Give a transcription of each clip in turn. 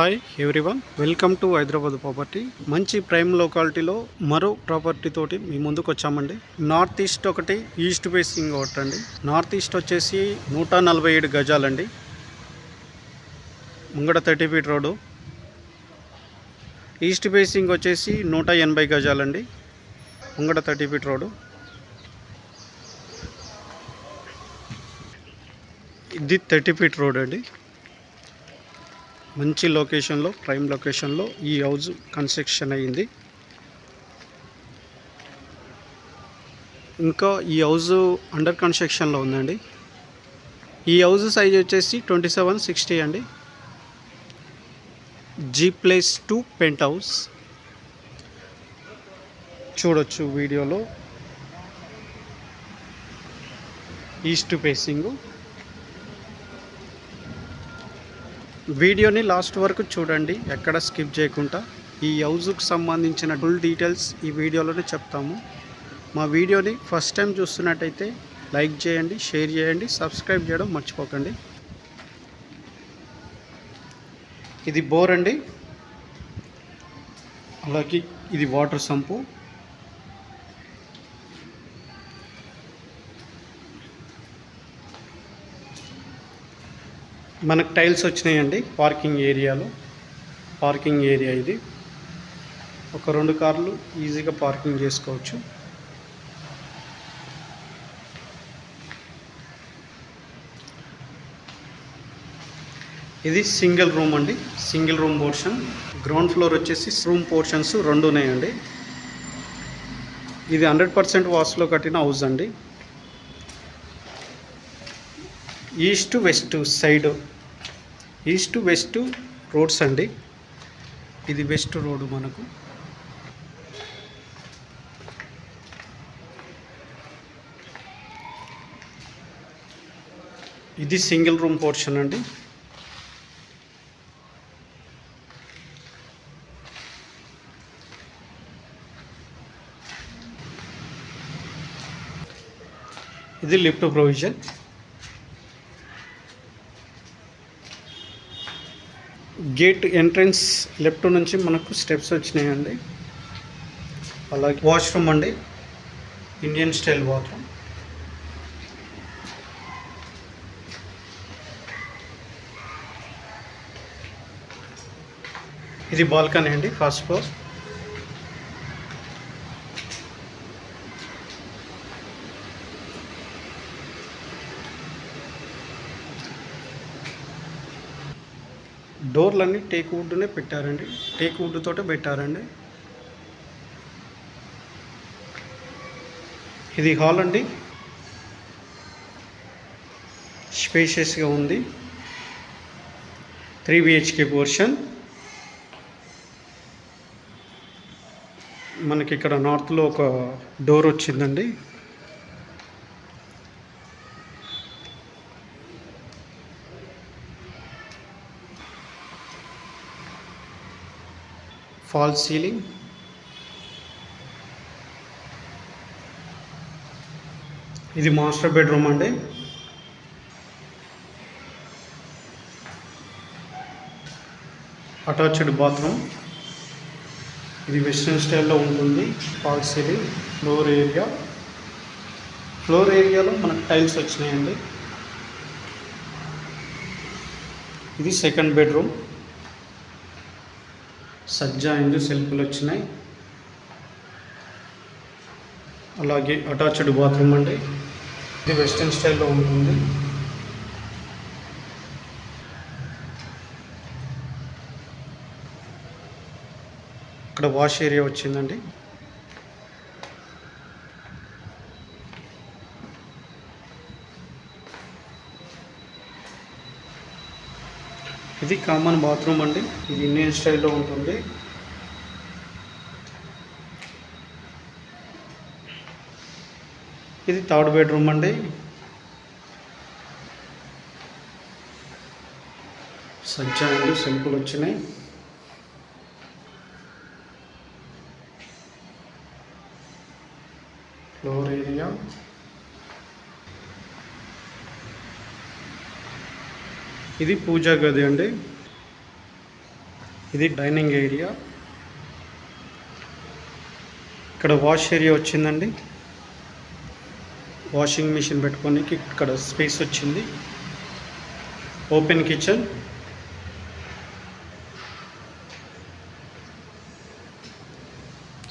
Hi everyone welcome to Hyderabad property మంచి prime లొకాలిటీలో మరో ప్రాపర్టీ తోటి మీ ముందుకు వచ్చామండి. నార్త్ ఈస్ట్ ఒకటి ఈస్ట్ ఫేసింగ్ ఒకటి అండి నార్త్ ఈస్ట్ వచ్చేసి నూట నలభై ఏడు గజాలండి. ముంగడ thirty feet road east facing వచ్చేసి నూట ఎనభై గజాలండి. ముంగడ థర్టీ ఫీట్ రోడ్డు ఇది థర్టీ ఫీట్ రోడ్ అండి. మంచి లొకేషన్లో ప్రైమ్ లొకేషన్లో ఈ హౌస్ కన్స్ట్రక్షన్ అయ్యింది. ఇంకా ఈ హౌజ్ అండర్ కన్స్ట్రక్షన్లో ఉందండి. ఈ హౌస్ సైజ్ వచ్చేసి ట్వంటీ సెవెన్ సిక్స్టీ అండి. G plus two penthouse. చూడొచ్చు వీడియోలో. East facing. వీడియోని లాస్ట్ వరకు చూడండి ఎక్కడ స్కిప్ చేయకుండా. ఈ హౌజుకు సంబంధించిన ఫుల్ డీటెయిల్స్ ఈ వీడియోలోనే చెప్తాము. మా వీడియోని ఫస్ట్ టైం చూస్తున్నట్టయితే లైక్ చేయండి షేర్ చేయండి సబ్స్క్రైబ్ చేయడం మర్చిపోకండి. ఇది బోర్ అండి. అలాగే ఇది వాటర్ సంపు. మనకు టైల్స్ వచ్చినాయండి పార్కింగ్ ఏరియాలో. పార్కింగ్ ఏరియా ఇది. ఒక రెండు కార్లు ఈజీగా పార్కింగ్ చేసుకోవచ్చు. ఇది సింగిల్ రూమ్ అండి. Single room portion. Ground floor వచ్చేసి రూమ్ పోర్షన్స్ రెండు ఉన్నాయండి. ఇది హండ్రెడ్ పర్సెంట్ వాస్లో కట్టిన హౌస్ అండి. East west side east west roads అండి. ఇది వెస్ట్ రోడ్ మనకు. ఇది సింగిల్ రూమ్ పోర్షన్ అండి. ఇది lift provision. Gate entrance left నుంచి మనకు స్టెప్స్ వచ్చినాయండి. అలాగే వాష్రూమ్ అండి. Indian style bathroom. ఇది బాల్కనీ అండి ఫస్ట్ ఫ్లోర్. డోర్లన్నీ టేక్ వుడ్నే పెట్టారండి. టేక్ వుడ్ తోటే పెట్టారండి. ఇది హాల్ అండి. స్పేషియస్గా ఉంది. Three BHK portion. మనకి ఇక్కడ నార్త్లో ఒక డోర్ వచ్చిందండి. Fall ceiling. ఇది మాస్టర్ బెడ్రూమ్ అండి. Attached bathroom. ఇది వెస్ట్రన్ స్టైల్లో ఉంటుంది fall ceiling floor area. Floor ఏరియాలో మనకు టైల్స్ వచ్చినాయండి. ఇది సెకండ్ బెడ్రూమ్. సజ్జా సెల్ఫ్లు వచ్చినాయి. అలాగే అటాచ్డ్ బాత్రూమ్ అండి. ఇది వెస్ట్రన్ స్టైల్లో ఉంటుంది. ఇక్కడ వాష్ ఏరియా వచ్చిందండి. ఇది కామన్ బాత్రూమ్ అండి. ఇది ఇండియన్ స్టైల్లో ఉంటుంది. ఇది థర్డ్ బెడ్రూమ్ అండి. సజ్జా అండి వచ్చినాయి. Floor area. ఇది పూజా గది అండి. ఇది డైనింగ్ ఏరియా. ఇక్కడ వాష్ ఏరియా వచ్చిందండి. వాషింగ్ మిషన్ పెట్టుకోనికి ఇక్కడ స్పేస్ వచ్చింది. Open kitchen.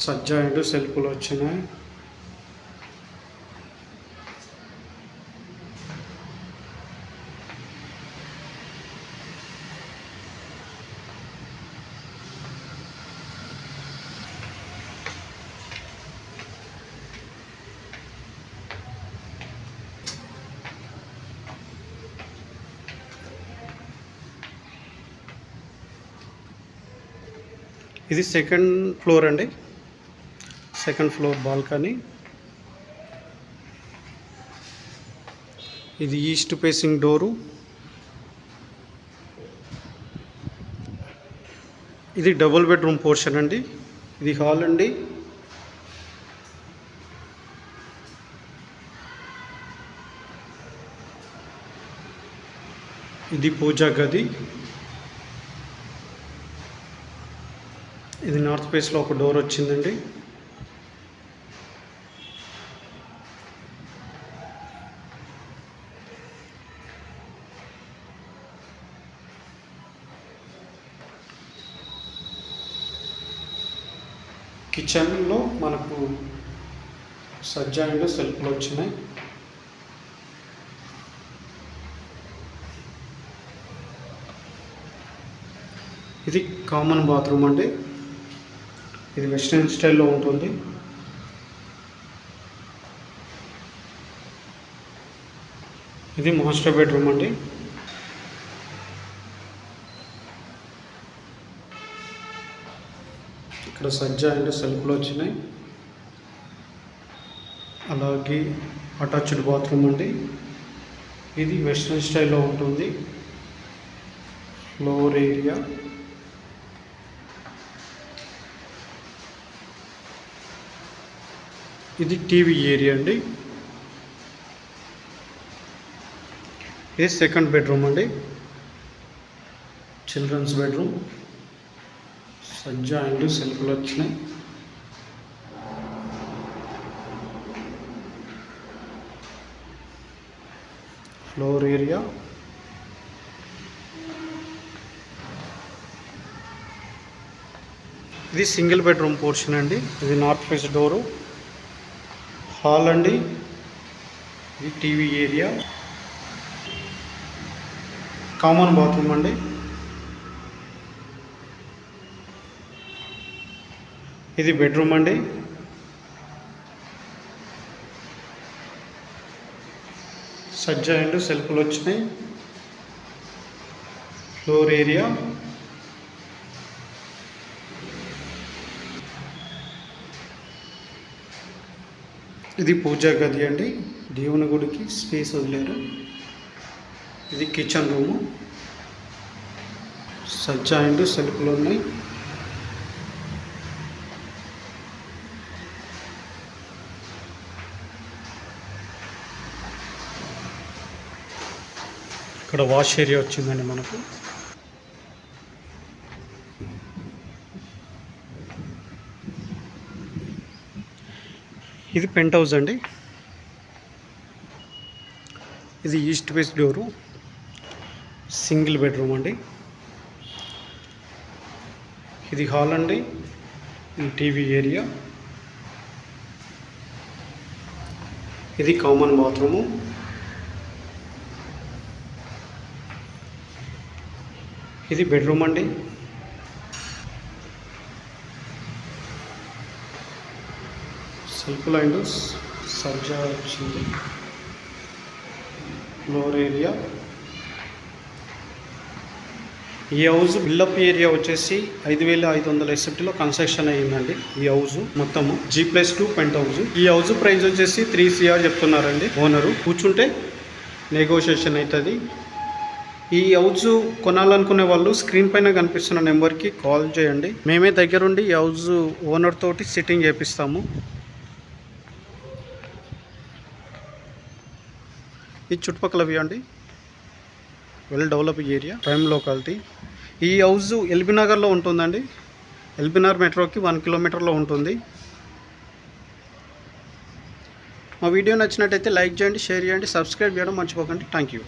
సజ్జా అండ్ సెల్ఫ్లు వచ్చినాయి. ఇది సెకండ్ ఫ్లోర్ అండి. సెకండ్ ఫ్లోర్ బాల్కనీ ఇది ఈస్ట్ ఫేసింగ్ డోరు ఇది డబుల్ బెడ్రూమ్ పోర్షన్ అండి. ఇది హాల్ అండి. ఇది పూజా గది. ఇది నార్త్ ఫేస్లో ఒక డోర్ వచ్చిందండి. కిచెన్లో మనకు సజ్జాయిలు సెల్ఫ్లు వచ్చినాయి. ఇది కామన్ బాత్రూమ్ అండి. ఇది వెస్ట్రన్ స్టైల్లో ఉంటుంది. ఇది మాస్టర్ బెడ్రూమ్ అండి. ఇక్కడ సజ్జ అండ్ సెల్ఫ్లు వచ్చినాయి. అలాగే అటాచ్డ్ బాత్రూమ్ అండి. ఇది వెస్ట్రన్ స్టైల్లో ఉంటుంది. Floor area. ఇది టీవీ ఏరియా అండి. ఇది సెకండ్ బెడ్రూమ్ అండి. చిల్డ్రన్స్ బెడ్రూమ్ సజ్జా అండ్ సెల్ఫ్లు వచ్చినాయి. ఫ్లోర్ ఏరియా ఇది సింగిల్ బెడ్రూమ్ పోర్షన్ అండి. ఇది నార్త్ ఫేస్ డోరు హాల్ అండి. ఇది టీవీ ఏరియా. కామన్ బాత్రూమ్ అండి. ఇది బెడ్రూమ్ అండి. సజ్జ అండ్ సెల్ఫ్లు వచ్చినాయి. Floor area. ఇది పూజా గది అండి. దేవుని గుడికి స్పేస్ వదిలేరు. ఇది కిచెన్ రూము సజ్జా అండ్ సెల్ఫ్లు ఉన్నాయి. ఇక్కడ వాష్ ఏరియా వచ్చిందండి మనకు. ఇది పెంట్ హౌస్ అండి. ఇది east west door. Single bedroom అండి. ఇది హాల్ అండి. ఇది టీవీ ఏరియా. ఇది కామన్ బాత్రూము. ఇది బెడ్రూమ్ అండి. సెల్ఫ్ లైన్ సజ్జా వచ్చింది ఫ్లోర్ ఏరియా ఈ హౌస్ బిల్డప్ ఏరియా వచ్చేసి ఐదు వేల ఐదు వందల ఎస్ఎఫ్టీలో కన్స్ట్రక్షన్ అయ్యిందండి ఈ హౌస్ మొత్తము. G plus two penthouse. ఈ హౌస్ ప్రైస్ వచ్చేసి త్రీ సిఆర్ చెప్తున్నారండి ఓనరు. కూర్చుంటే నెగోషియేషన్ అవుతుంది ఈ హౌస్ కొనాలనుకునే వాళ్ళు స్క్రీన్ పైన కనిపిస్తున్న నెంబర్కి కాల్ చేయండి. మేమే దగ్గరుండి ఈ హౌస్ ఓనర్ తోటి సిట్టింగ్ చేపిస్తాము. ఈ చుట్టుపక్కల వ్యూ అండి well develop area prime locality ఈ హౌస్ ఎల్బీ నగర్లో ఉంటుందండి. ఎల్బీనగర్ మెట్రోకి వన్ కిలోమీటర్లో ఉంటుంది. మా వీడియో నచ్చినట్టయితే లైక్ చేయండి షేర్ చేయండి సబ్స్క్రైబ్ చేయడం మర్చిపోకండి. Thank you